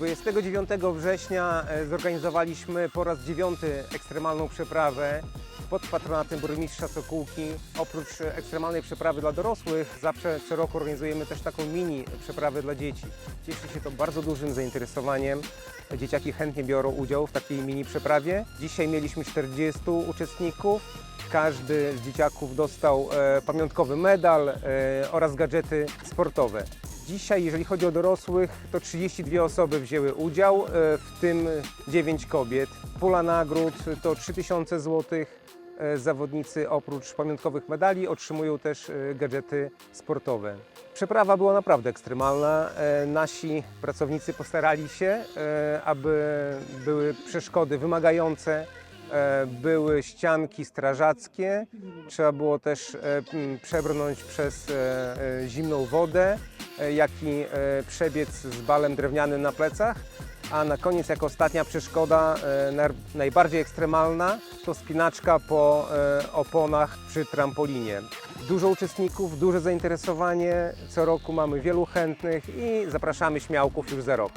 29 września e, zorganizowaliśmy po raz dziewiąty ekstremalną przeprawę pod patronatem burmistrza Sokółki. Oprócz e, ekstremalnej przeprawy dla dorosłych, zawsze co roku organizujemy też taką mini przeprawę dla dzieci. Cieszy się to bardzo dużym zainteresowaniem. Dzieciaki chętnie biorą udział w takiej mini przeprawie. Dzisiaj mieliśmy 40 uczestników. Każdy z dzieciaków dostał e, pamiątkowy medal oraz gadżety sportowe. Dzisiaj, jeżeli chodzi o dorosłych, to 32 osoby wzięły udział, e, w tym 9 kobiet. Pula nagród to 3000 zł. E, Zawodnicy oprócz pamiątkowych medali otrzymują też e, gadżety sportowe. Przeprawa była naprawdę ekstremalna. Nasi pracownicy postarali się, aby były przeszkody wymagające, były ścianki strażackie. Trzeba było też przebrnąć przez zimną wodę, jak i e, przebiec z balem drewnianym na plecach. A na koniec, jako ostatnia przeszkoda, e, najbardziej ekstremalna, to spinaczka po e, oponach przy trampolinie. Dużo uczestników, duże zainteresowanie. Co roku mamy wielu chętnych i zapraszamy śmiałków już za rok.